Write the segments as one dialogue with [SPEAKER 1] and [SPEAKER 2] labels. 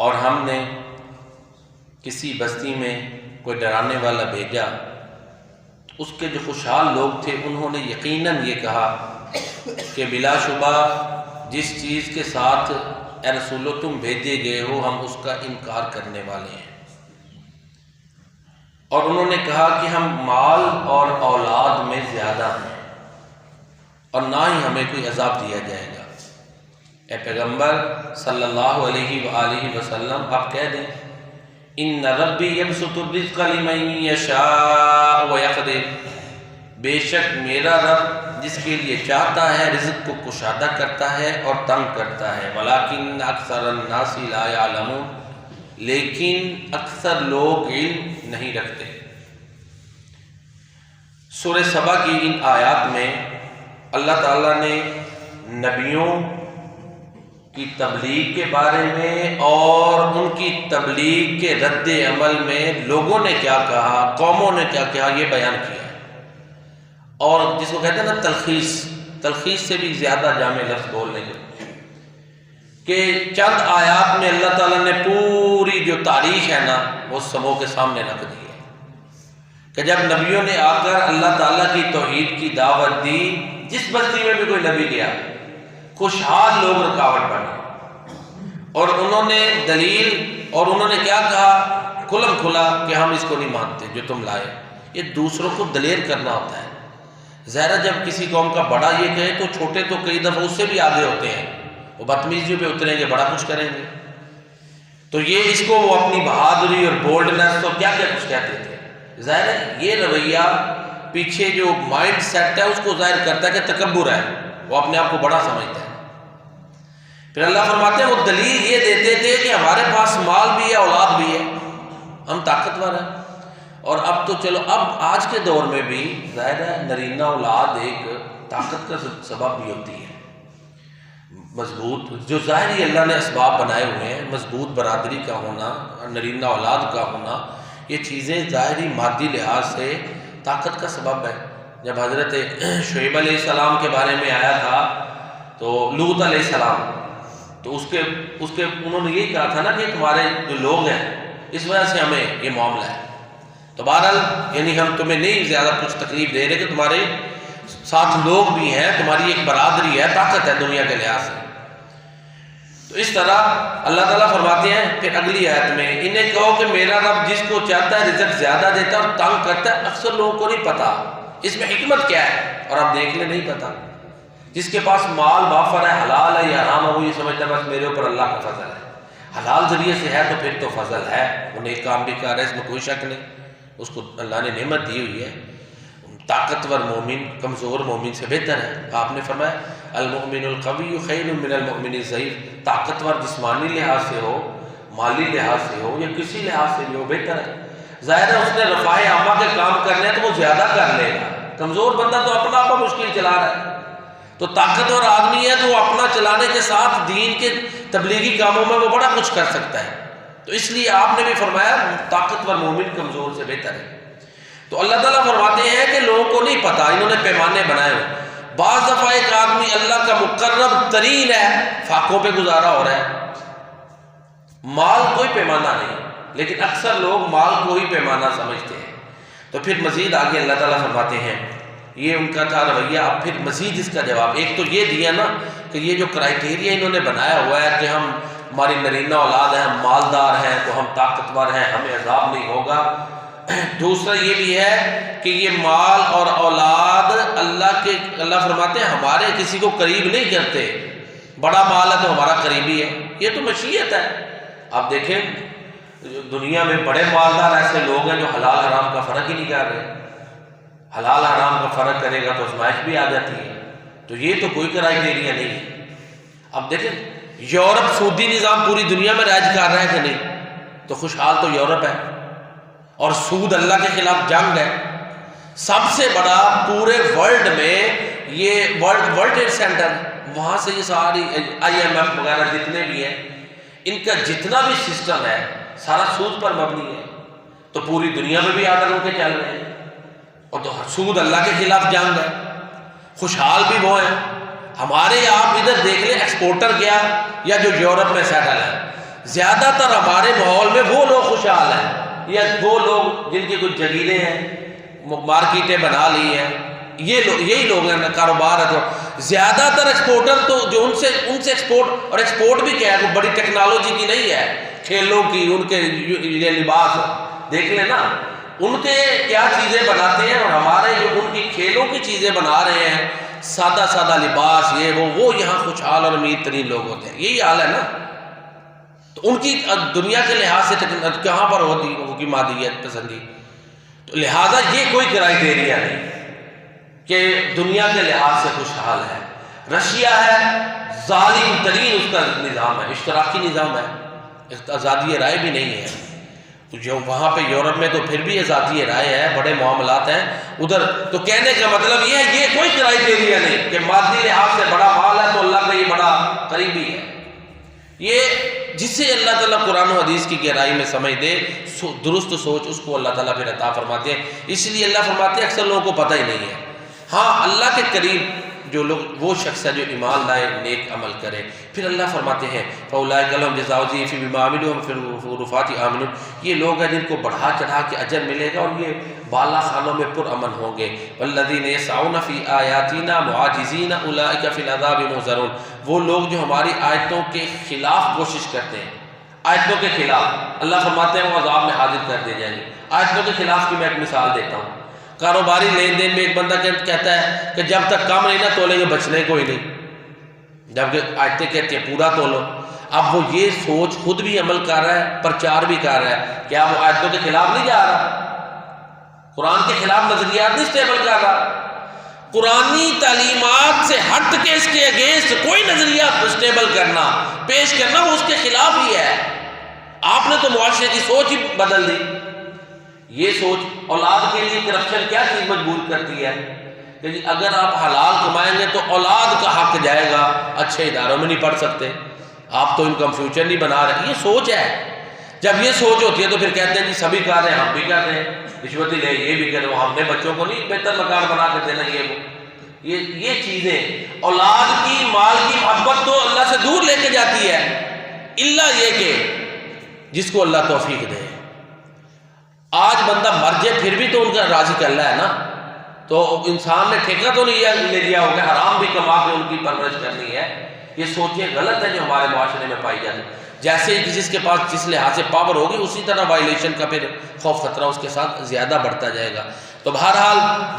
[SPEAKER 1] اور ہم نے کسی بستی میں کوئی ڈرانے والا بھیجا، اس کے جو خوشحال لوگ تھے، انہوں نے یقیناً یہ کہا کہ بلا شبہ جس چیز کے ساتھ اے رسولو تم بھیجے گئے ہو، ہم اس کا انکار کرنے والے ہیں۔ اور انہوں نے کہا کہ ہم مال اور اولاد میں زیادہ ہیں اور نہ ہی ہمیں کوئی عذاب دیا جائے گا۔ اے پیغمبر صلی اللہ علیہ وآلہ وسلم، آپ کہہ دیں، ان ربی یبسط الرزق لمن یشاء ویقدر بے شک میرا رب جس کے لیے چاہتا ہے، رزق کو کشادہ کرتا ہے اور تنگ کرتا ہے۔ ولیکن اکثر الناس لا يعلمون لیکن اکثر لوگ علم نہیں رکھتے۔ سورہ سبا کی ان آیات میں اللہ تعالیٰ نے نبیوں کی تبلیغ کے بارے میں اور ان کی تبلیغ کے رد عمل میں لوگوں نے کیا کہا، قوموں نے کیا کہا، یہ بیان کیا اور جس کو کہتے ہیں نا تلخیص تلخیص سے بھی زیادہ جامع لفظ بولنے کے کہ چند آیات میں اللہ تعالیٰ نے پوری جو تاریخ ہے نا، وہ سبوں کے سامنے رکھ دی ہے۔ کہ جب نبیوں نے آ کر اللہ تعالیٰ کی توحید کی دعوت دی، جس بستی میں بھی کوئی نبی گیا خوشحال لوگ رکاوٹ بنے اور انہوں نے دلیل اور انہوں نے کیا کہا؟ کھلم کھلا کہ ہم اس کو نہیں مانتے جو تم لائے۔ یہ دوسروں کو دلیر کرنا ہوتا ہے۔ ظاہرہ جب کسی قوم کا بڑا یہ کہے تو چھوٹے تو کئی دفعہ اس سے بھی آگے ہوتے ہیں۔ وہ بدتمیزیوں پہ اتریں گے، بڑا کچھ کریں گے۔ تو یہ اس کو وہ اپنی بہادری اور بولڈنس تو کیا کیا کچھ کہتے تھے؟ ظاہر ہے یہ رویہ پیچھے جو مائنڈ سیٹ ہے، اس کو ظاہر کرتا ہے کہ تکبر ہے۔ وہ اپنے آپ کو بڑا سمجھتا ہے۔ پھر اللہ فرماتے ہیں، وہ دلیل یہ دیتے تھے کہ ہمارے پاس مال بھی ہے، اولاد بھی ہے۔ ہم طاقتور ہیں۔ اور اب تو چلو، اب آج کے دور میں بھی ظاہر ہے نرینہ اولاد ایک طاقت کا سبب بھی ہوتی ہے۔ مضبوط، جو ظاہری اللہ نے اسباب بنائے ہوئے ہیں، مضبوط برادری کا ہونا، نرینہ اولاد کا ہونا، یہ چیزیں ظاہری مادی لحاظ سے طاقت کا سبب ہے جب حضرت شعیب علیہ السلام کے بارے میں آیا تھا، تو لوت علیہ السلام تو اس کے اس کے انہوں نے یہی کہا تھا نا کہ تمہارے جو لوگ ہیں، اس وجہ سے ہمیں یہ معاملہ ہے۔ تو بہرحال یعنی ہم تمہیں نہیں زیادہ کچھ تکلیف دے رہے کہ تمہارے ساتھ لوگ بھی ہیں، تمہاری ایک برادری ہے، طاقت ہے دنیا کے لحاظ سے۔ تو اس طرح اللہ تعالیٰ فرماتے ہیں پھر اگلی آیت میں، انہیں کہو کہ میرا رب جس کو چاہتا ہے رزق زیادہ دیتا ہے اور تنگ کرتا ہے، اکثر لوگوں کو نہیں پتا۔ اس میں حکمت کیا ہے؟ اور آپ دیکھ لیں نہیں پتا۔ جس کے پاس مال وافر ہے، حلال ہے یا حرام ہے، وہ یہ سمجھتا ہے بس میرے اوپر اللہ کا فضل ہے۔ حلال ذریعے سے ہے تو پھر تو فضل ہے۔ وہ ایک کام بھی کر رہا ہے، اس میں کوئی شک نہیں۔ اس کو اللہ نے نعمت دی ہوئی ہے۔ طاقتور مومن، کمزور مومن سے بہتر ہے۔ آپ نے فرمایا، المؤمن القوی خیر من المؤمن الضعیف۔ طاقتور جسمانی لحاظ سے ہو، مالی لحاظ سے ہو یا کسی لحاظ سے بھی ہو، بہتر ہے۔ ظاہر ہے، اس نے رفاہ عامہ کے کام کرنے ہیں تو وہ زیادہ کر لے گا۔ کمزور بندہ تو اپنا آپ مشکل چلا رہا ہے۔ تو طاقتور آدمی ہے تو وہ اپنا چلانے کے ساتھ دین کے تبلیغی کاموں میں وہ بڑا کچھ کر سکتا ہے۔ تو اس لیے آپ نے بھی فرمایا طاقتور مومن کمزور سے بہتر ہے۔ تو اللہ تعالیٰ فرماتے ہیں کہ لوگوں کو نہیں پتا، انہوں نے پیمانے بنائے ہوئے۔ بعض دفعہ ایک آدمی اللہ کا مقرب ترین ہے، فاقوں پہ گزارا ہو رہا ہے۔ مال کوئی پیمانہ نہیں، لیکن اکثر لوگ مال کو ہی پیمانہ سمجھتے ہیں۔ تو پھر مزید آگے اللہ تعالیٰ فرماتے ہیں۔ یہ ان کا تھا، رویہ، اب پھر مزید اس کا جواب، ایک تو یہ دیا نا کہ یہ جو کرائٹیریا انہوں نے بنایا ہوا ہے کہ ہم ہماری نرینہ اولاد ہیں، ہم مالدار ہیں، تو ہم طاقتور ہیں، ہمیں عذاب نہیں ہوگا۔ دوسرا یہ بھی ہے کہ یہ مال اور اولاد اللہ کے، اللہ فرماتے ہیں، ہمارے کسی کو قریب نہیں کرتے۔ بڑا مال ہے تو ہمارا قریبی ہے۔ یہ تو مشیت ہے۔ آپ دیکھیں، دنیا میں بڑے مالدار ایسے لوگ ہیں جو حلال حرام کا فرق ہی نہیں کر رہے۔ حلال حرام کا فرق کرے گا تو ازمائش بھی آ جاتی ہے۔ تو یہ تو کوئی کرائٹیریا نہیں۔ ہے اب دیکھیں، یورپ سودی نظام پوری دنیا میں رائج کر رہا ہے کہ نہیں؟ تو خوشحال تو یورپ ہے۔ اور سود اللہ کے خلاف جنگ ہے۔ سب سے بڑا پورے ورلڈ میں یہ ورلڈ ورلڈ ٹریڈ سینٹر، وہاں سے یہ ساری آئی ایم ایف وغیرہ جتنے بھی ہیں، ان کا جتنا بھی سسٹم ہے، سارا سود پر مبنی ہے۔ تو پوری دنیا میں بھی آڈر ہو کے چل رہے ہیں۔ اور تو سود اللہ کے خلاف جنگ ہے۔ خوشحال بھی وہ ہیں۔ ہمارے آپ ادھر دیکھ لیں ایکسپورٹر کیا یا جو یورپ میں سیٹل ہے۔ زیادہ تر ہمارے ماحول میں وہ لوگ خوشحال ہیں۔ یا وہ لوگ جن کی کچھ جگیریں ہیں، مارکیٹیں بنا لی ہیں۔ یہ لوگ، یہی لوگ ہیں کاروبار ہے تو۔ زیادہ تر ایکسپورٹر تو جو ان سے ان سے ایکسپورٹ اور ایکسپورٹ بھی کیا ہے، وہ بڑی ٹیکنالوجی کی نہیں ہے۔ کھیلوں کی، ان کے یہ لباس، دیکھ لیں نا۔ ان کے کیا چیزیں بناتے ہیں اور ہمارے جو ان کی کھیلوں کی چیزیں بنا رہے ہیں، سادہ سادہ لباس، یہ وہ وہ یہاں خوشحال اور امیر ترین لوگ ہوتے ہیں۔ یہی حال ہے نا۔ تو ان کی دنیا کے لحاظ سے کہاں پر ہوتی ان کی مادیت پسندی؟ تو لہٰذا یہ کوئی کرائیٹیریا نہیں کہ دنیا کے لحاظ سے خوشحال ہے۔ رشیا ہے، ظالم ترین اس کا نظام ہے، اشتراکی نظام ہے۔ آزادی رائے بھی نہیں ہے۔ جو وہاں پہ یورپ میں تو پھر بھی آزادی رائے ہے، بڑے معاملات ہیں۔ ادھر تو کہنے کا مطلب یہ ہے، یہ کوئی کرائیٹیریا نہیں کہ مادی لحاظ سے بڑا مال ہے تو اللہ کا یہ بڑا قریبی ہے۔ یہ جس سے اللہ تعالیٰ قرآن و حدیث کی گہرائی میں سمجھ دے درست سوچ اس کو اللہ تعالیٰ پھر عطا فرماتے ہیں۔ اس لیے اللہ فرماتے ہیں، اکثر لوگوں کو پتہ ہی نہیں ہے۔ ہاں اللہ کے قریب جو لوگ وہ شخص ہے جو ایمان لائے، نیک عمل کرے۔ پھر اللہ فرماتے ہیں فولا قلم جزاؤزی فی بامل پھر رفاتی یہ لوگ ہیں جن کو بڑھا چڑھا کے اجر ملے گا اور یہ بالا خانوں میں پر امن ہوں گے۔ ولدین ساؤن فی آیاتینہ معاجزین اولئک فی العذاب محضرون وہ لوگ جو ہماری آیتوں کے خلاف کوشش کرتے ہیں۔ آیتوں کے خلاف۔ اللہ فرماتے ہیں وہ عذاب میں حاضر کر دے جائیں گے آیتوں کے خلاف کی میں ایک مثال دیتا ہوں۔ کاروباری لین دین میں ایک بندہ کہتا ہے کہ جب تک کم نہیں نہ تولیں گے بچنے کوئی نہیں۔ جبکہ آیتیں کہتے ہیں پورا تولو۔ اب وہ یہ سوچ خود بھی عمل کر رہا ہے، پرچار بھی کر رہا ہے۔ کیا وہ آیتوں کے خلاف نہیں جا رہا؟ قرآن کے خلاف نظریات نہیں اسٹیبل کر رہا۔ قرآنی تعلیمات سے ہٹ کے اس کے اگینسٹ کوئی نظریہ اسٹیبل کرنا، پیش کرنا وہ اس کے خلاف ہی ہے۔ آپ نے تو معاشرے کی سوچ ہی بدل دی۔ یہ سوچ اولاد کے لیے کرپشن کیا چیز مجبور کرتی ہے؟ کہ جی اگر آپ حلال کمائیں گے تو اولاد کا حق جائے گا، اچھے اداروں میں نہیں پڑھ سکتے۔ آپ تو ان کا فیوچر نہیں بنا رہے۔ یہ سوچ ہے۔ جب یہ سوچ ہوتی ہے تو پھر کہتے ہیں جی سبھی کر رہے ہیں، ہم بھی کر رہے ہیں۔ رشوتی لے، یہ بھی کرے وہ ہم نے بچوں کو نہیں بہتر مکان بنا کے دینا، یہ وہ۔ یہ یہ چیزیں۔ اولاد کی، مال کی محبت تو اللہ سے دور لے کے جاتی ہے۔ اللہ یہ کہ جس کو اللہ توفیق دے۔ آج بندہ مر جائے، پھر بھی تو ان کا راضی کر رہا ہے نا۔ تو انسان نے ٹھیکہ تو لیا، لے لیا ہوگا، حرام بھی کما کے ان کی پرورش کرنی ہے۔ یہ سوچیں غلط ہے جو ہمارے معاشرے میں پائی جاتی۔ جیسے جس کے پاس جس لحاظ سے پاور ہوگی، اسی طرح وائلیشن کا پھر خوف خطرہ اس کے ساتھ زیادہ بڑھتا جائے گا۔ تو بہرحال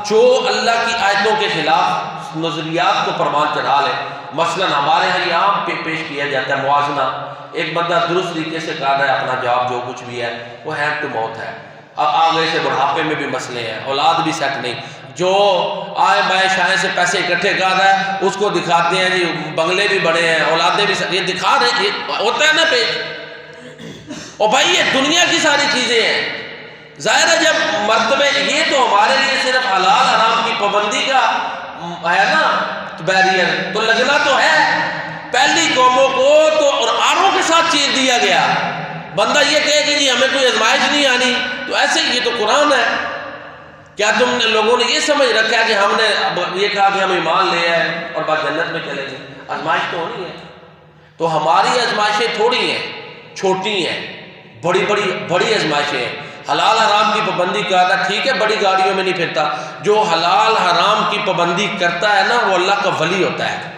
[SPEAKER 1] جو اللہ کی آیتوں کے خلاف نظریات کو پروان چڑھا لے، مثلا ہمارے یہاں یہ عام پہ پیش کیا جاتا ہے، موازنہ۔ ایک بندہ درست طریقے سے کر رہا ہے، اپنا جواب جو کچھ بھی ہے، وہ ہینڈ ٹو موت ہے۔ آگے سے بڑھاپے میں بھی مسئلے ہیں، اولاد بھی سیٹ نہیں۔ جو آئے بائیں شاہیں سے پیسے اکٹھے کر رہا ہے، اس کو دکھاتے ہیں جی بنگلے بھی بڑے ہیں، اولادیں بھی یہ دکھا رہے یہ ہوتا ہے نا پیش اور بھائی، یہ دنیا کی ساری چیزیں ہیں۔ ظاہر ہے، جب مرتبہ یہ تو ہمارے لیے صرف حلال حرام کی پابندی کا ہے نا بیریئر تو لگنا تو ہے۔ پہلی قوموں کو تو اور آروں کے ساتھ چیز دیا گیا۔ بندہ یہ کہے کہ جی ہمیں کوئی آزمائش نہیں آنی، تو ایسے یہ تو قرآن ہے۔ کیا تم نے لوگوں نے یہ سمجھ رکھا کہ ہم نے یہ کہا کہ ہم ایمان لے آئے اور بات جنت میں چلے گئے؟ آزمائش تو ہونی ہے۔ تو ہماری آزمائشیں تھوڑی ہیں، چھوٹی ہیں، بڑی بڑی بڑی آزمائشیں ہیں۔ حلال حرام کی پابندی کرتا ٹھیک ہے، بڑی گاڑیوں میں نہیں پھرتا۔ جو حلال حرام کی پابندی کرتا ہے نا، وہ اللہ کا ولی ہوتا ہے۔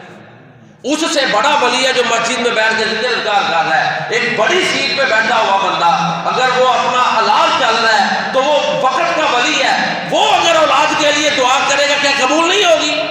[SPEAKER 1] اس سے بڑا ولی ہے جو مسجد میں بیٹھ کے ذکر اذکار کر رہا ہے۔ ایک بڑی سیٹ پہ بیٹھا ہوا بندہ اگر وہ اپنا حلال چل رہا ہے، تو وہ وقت کا ولی ہے۔ وہ اگر اولاد کے لیے دعا کرے گا، کیا قبول نہیں ہوگی؟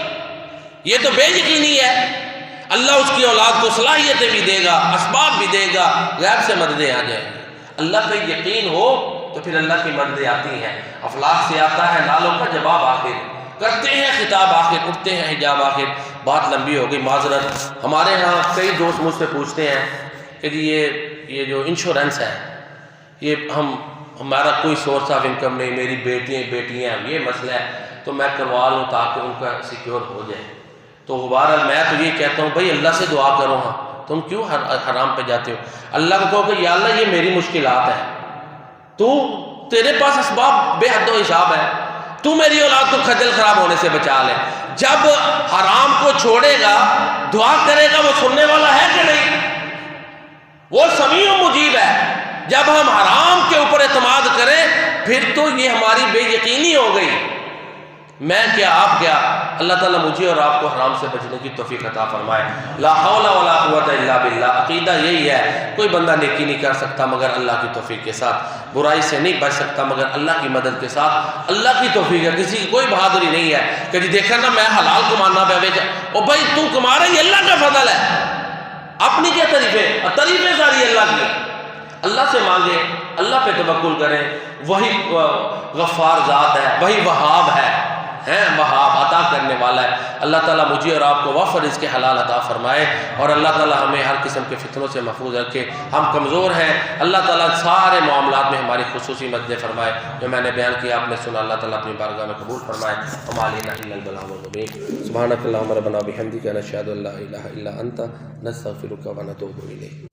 [SPEAKER 1] یہ تو بے یقینی ہے۔ اللہ اس کی اولاد کو صلاحیتیں بھی دے گا، اسباب بھی دے گا، غیب سے مددیں آ جائیں گی۔ اللہ پہ یقین ہو تو پھر اللہ کی مددیں آتی ہیں۔ افلاق سے آتا ہے، نالوں کا جواب آخر۔ کرتے ہیں، خطاب آخر، اٹھتے ہیں، حجاب آخر، بات لمبی ہو گئی، معذرت۔ ہمارے ہاں کئی دوست مجھ سے پوچھتے ہیں کہ جی یہ یہ جو انشورنس ہے، یہ ہم، ہمارا کوئی سورس آف انکم نہیں، میری بیٹیاں بیٹیاں یہ مسئلہ ہے، تو میں کروا لوں تاکہ ان کا سیکیور ہو جائے۔ تو بہرحال میں تو یہ کہتا ہوں، بھائی اللہ سے دعا کرو ہاں تم کیوں حرام پہ جاتے ہو؟ اللہ کو کہو کہ یا اللہ یہ میری مشکلات ہیں۔ تو تیرے پاس اسباب بے حد و حساب ہے۔ تو میری اولاد کو خجل خراب ہونے سے بچا لے۔ جب حرام کو چھوڑے گا، دعا کرے گا، وہ سننے والا ہے کہ نہیں؟ وہ سمیع و جب ہم حرام کے اوپر اعتماد کریں، پھر تو یہ ہماری بے یقینی ہو گئی۔ میں کیا، آپ کیا؟ اللہ تعالیٰ مجھے اور آپ کو حرام سے بچنے کی توفیق عطا فرمائے۔ لا حول ولا قوت الا باللہ۔ عقیدہ یہی ہے، کوئی بندہ نیکی نہیں کر سکتا مگر اللہ کی توفیق کے ساتھ۔ برائی سے نہیں بچ سکتا مگر اللہ کی مدد کے ساتھ۔ اللہ کی توفیق ہے، کسی کی کوئی بہادری نہیں ہے۔ کہ جی دیکھا نا، میں حلال کمانا پہ بیچا او بھائی، تو کما رہا یہ اللہ کا فضل ہے۔ اپنی کیا طریقے طریقے ساری اللہ کی۔ اللہ سے مانگے، اللہ پہ توکل کریں۔ وہی غفار ذات ہے، وہی وہاب ہے۔ ہیں وہاب عطا کرنے والا ہے۔ اللہ تعالیٰ مجھے اور آپ کو وفر اس کے حلال عطا فرمائے اور اللہ تعالیٰ ہمیں ہر قسم کے فتنوں سے محفوظ رکھے۔ ہم کمزور ہیں۔ اللہ تعالیٰ سارے معاملات میں ہماری خصوصی مدد فرمائے۔ جو میں نے بیان کیا، آپ نے سنا۔ اللہ تعالیٰ اپنی بارگاہ میں قبول فرمائے۔ ہمارے سبحانک اللہم ربنا بحمدک نشہد اللہ الہ الا انت، نستغفرک و نتوب الیک۔